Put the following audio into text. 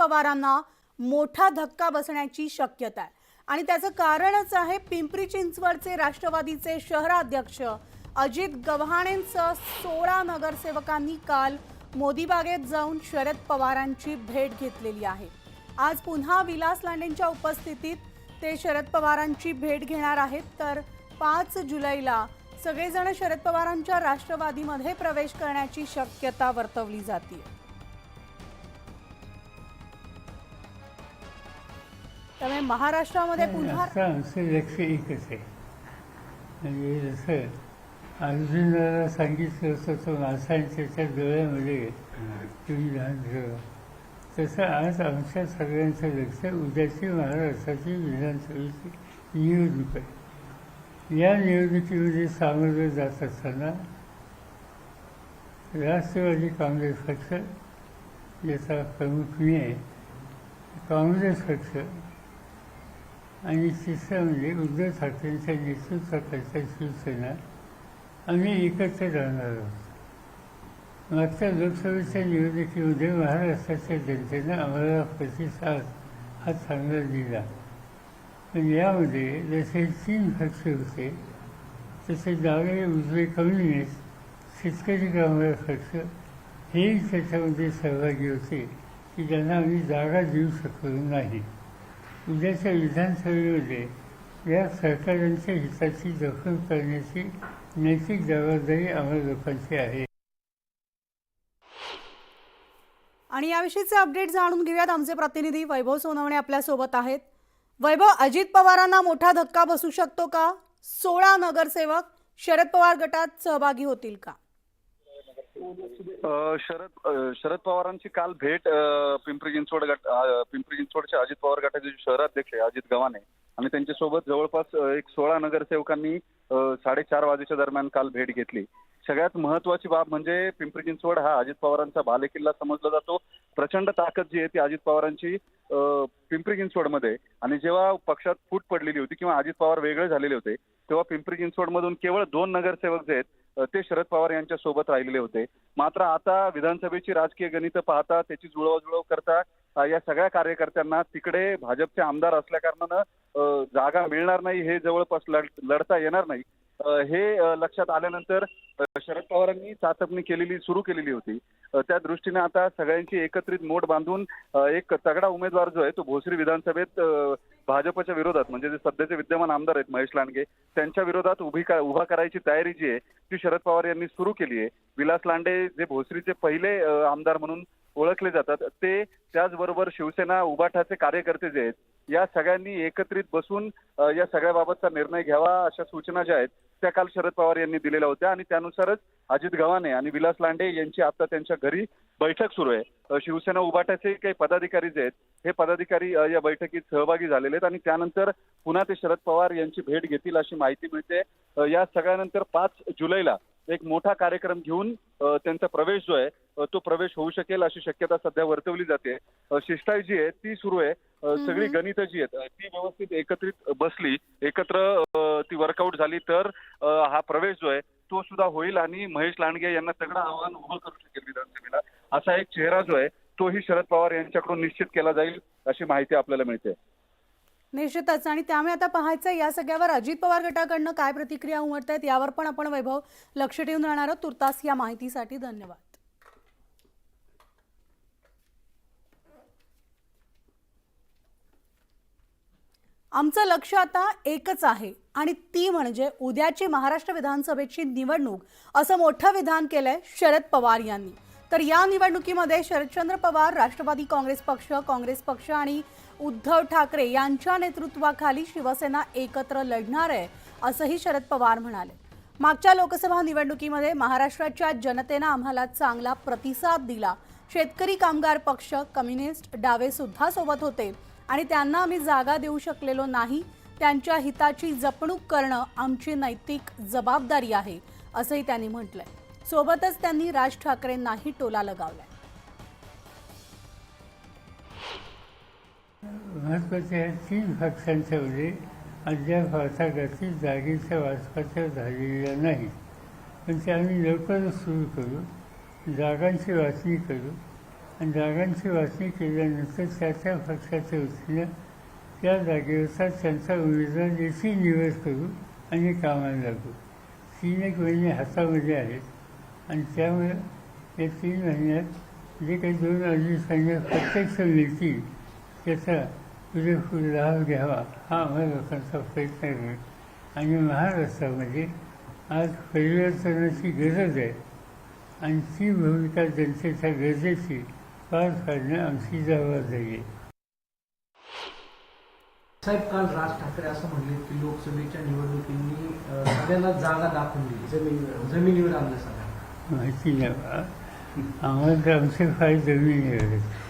पवारांना मोठा धक्का बसण्याची शक्यता आहे. आणि त्याचं कारणच आहे पिंपरी चिंचवडचे राष्ट्रवादीचे शहराध्यक्ष अजित गव्हाणेंसह सोळा नगरसेवकांनी काल मोदीबागेत जाऊन शरद पवारांची भेट घेतलेली आहे. आज पुन्हा विलास लांडेंच्या उपस्थितीत ते शरद पवारांची भेट घेणार आहेत. तर पाच जुलैला सगळेजण शरद पवारांच्या राष्ट्रवादीमध्ये प्रवेश करण्याची शक्यता वर्तवली जाते त्यामुळे महाराष्ट्रामध्ये पुन्हा लक्ष एकच आहे म्हणजे जसं अर्जुनाला सांगितलं होतं तो माणसांच्या डोळ्यामध्ये तुम्ही ध्यान ठेवा तसं आज आमच्या सगळ्यांचं लक्ष उद्याची महाराष्ट्राची विधानसभेची निवडणूक आहे या निवडणुकीमध्ये सामोरं जात असताना राष्ट्रवादी काँग्रेस पक्ष याचा प्रमुख मी आहे काँग्रेस पक्ष आणि तिसरं म्हणजे उद्धव ठाकरेंच्या नेतृत्वाकरता शिवसेना आम्ही एकत्र राहणार आहोत. मागच्या लोकसभेच्या निवडणुकीमध्ये महाराष्ट्राच्या जनतेनं आम्हाला प्रतिसाद हा चांगला दिला. पण यामध्ये जसे तीन पक्ष होते तसे डावे उजवे कम्युनिस्ट शेतकरी कामगार पक्ष हेही त्याच्यामध्ये सहभागी होते की ज्यांना आम्ही जागा देऊ शकलो नाही. उद्याच्या विधानसभेमध्ये या सरकारांच्या हिताची दखल करण्याची नैतिक जबाबदारी आम्हा लोकांची आहे. आणि याविषयीचे अपडेट जाणून घेऊयात. आमचे प्रतिनिधी वैभव सोनवणे आपल्यासोबत आहेत. वैभव अजित पवारांना मोठा धक्का बसू शकतो का? सोळा नगरसेवक शरद पवार गटात सहभागी होतील का? शरद शरद पवारांची काल भेट पिंपरी चिंचवड गट पिंपरी चिंचवडचे अजित पवार गटाचे शहराध्यक्ष अजित गव्हाणे आणि त्यांच्यासोबत जवळपास एक सोळा नगरसेवकांनी साडेचार वाजेच्या दरम्यान काल भेट घेतली. सगळ्यात महत्वाची बाब म्हणजे पिंपरी चिंचवड हा अजित पवारांचा बालेकिल्ला समजला जातो. प्रचंड ताकद जी आहे ती अजित पवारांची पिंपरी चिंचवडमध्ये आणि जेव्हा पक्षात फूट पडलेली होती किंवा अजित पवार वेगळे झालेले होते तेव्हा पिंपरी चिंचवडमधून केवळ दोन नगरसेवक जे आहेत ते शरद पवार यांच्या सोबत राहिलेले होते. मात्र आता विधानसभेची राजकीय गणित पाहता त्याची जुळवाजुळव करता या सगळ्या कार्यकर्त्यांना तिकडे भाजपचे आमदार असल्या कारणानं जागा मिळणार नाही हे जवळपास लढ- लढता येणार नाही. हे लक्षात आल्यानंतर शरद पवारांनी चाचपणी केलेली सुरू केलेली होती. त्या दृष्टीने आता सगळ्यांची एकत्रित मोठ बांधून एक तगडा उमेदवार जो आहे तो भोसरी विधानसभेत भाजपच्या विरोधात म्हणजे जे सध्याचे विद्यमान आमदार आहेत महेश लांडगे त्यांच्या विरोधात उभी का उभा करायची तयारी जी आहे ती शरद पवार यांनी सुरू केली आहे. विलास लांडे जे भोसरीचे पहिले आमदार म्हणून ओळखले जातात. ते त्याचबरोबर शिवसेना उबाठाचे कार्यकर्ते जे आहेत या सगळ्यांनी एकत्रित बसून या सगळ्याबाबतचा निर्णय घ्यावा अशा सूचना ज्या आहेत त्या काल शरद पवार यांनी दिलेल्या होत्या आणि त्यानुसारच अजित गव्हाणे आणि विलास लांडे यांची आता त्यांच्या घरी बैठक सुरू आहे. शिवसेना उबाटाचे काही पदाधिकारी जे आहेत हे पदाधिकारी या बैठकीत सहभागी झालेले आहेत आणि त्यानंतर पुन्हा ते शरद पवार यांची भेट घेतील अशी माहिती मिळते. या सगळ्यानंतर पाच जुलैला एक मोठा कार्यक्रम घेऊन त्यांचा प्रवेश जो आहे तो प्रवेश होऊ शकेल अशी शक्यता सध्या वर्तवली जाते. शिष्टाई जी आहे ती सुरू आहे. सगळी गणितं जी आहेत ती व्यवस्थित एकत्रित बसली एकत्र ती वर्कआउट झाली तर हा प्रवेश जो आहे तो सुद्धा होईल आणि महेश लांडगे यांना तगडं आव्हान उभं करू शकेल विधानसभेला. असा एक चेहरा जो आहे तोही शरद पवार यांच्याकडून निश्चित केला जाईल अशी माहिती आपल्याला मिळते. निश्चितच. आणि त्यामुळे आता पाहायचं या सगळ्यावर अजित पवार गटाकडनं काय प्रतिक्रिया उमटत आहेत यावर पण आपण वैभव लक्ष ठेवून राहणार आहोत. तुर्तास या माहितीसाठी धन्यवाद. आमचं लक्ष आता एकच आहे आणि ती म्हणजे उद्याची महाराष्ट्र विधानसभेची निवडणूक असं मोठं विधान केलंय शरद पवार यांनी. तर या निवडणुकीमध्ये शरदचंद्र पवार राष्ट्रवादी काँग्रेस पक्ष काँग्रेस पक्ष आणि उद्धव ठाकरे यांच्या नेतृत्वाखाली शिवसेना एकत्र लढणार आहे असंही शरद पवार म्हणाले. मागच्या लोकसभा निवडणुकीमध्ये महाराष्ट्राच्या जनतेनं आम्हाला चांगला प्रतिसाद दिला. शेतकरी कामगार पक्ष कम्युनिस्ट डावे सुद्धा सोबत होते आणि त्यांना आम्ही जागा देऊ शकलेलो नाही. त्यांच्या हिताची जपणूक करणं आमची नैतिक जबाबदारी आहे असंही त्यांनी म्हटलंय. सोबतच त्यांनी राज ठाकरेंनाही टोला लगावलाय. महत्त्वाच्या तीन पक्षांच्यामध्ये अद्याप वाटाघाटी जागेच्या वाचपाच्या झालेल्या नाही. पण ते आम्ही लवकरच सुरू करू. जागांची वाचणी करू. आणि जागांची वाचणी केल्यानंतर त्या त्या पक्षाच्या वतीनं त्या जागेवरचा त्यांचा उमेदवार देखील निवड करू आणि कामाला लागू. तीन एक महिने हातामध्ये आहेत. आणि त्यामुळे या तीन महिन्यात जे काही दोन अडीच महिन्यात प्रत्यक्ष मिळतील त्याचा पुरेपूर लाभ घ्यावा. हा आम्हा लोकांचा प्रयत्न आहे आणि महाराष्ट्रामध्ये आज परिवर्तनाची गरज आहे. आणि ती भूमिका जनतेच्या गरजेची. पार पाडणं आमची जबाबदारी आहे. साहेब काल राज ठाकरे असं म्हणले की लोकसभेच्या निवडणुकींनी सगळ्यांना जागा दाखवून दिली. जमिनीवर जमिनीवर आणलं सगळ्यांना माहिती नाही. आम्हाला आमचे फार जमिनीवर आहेत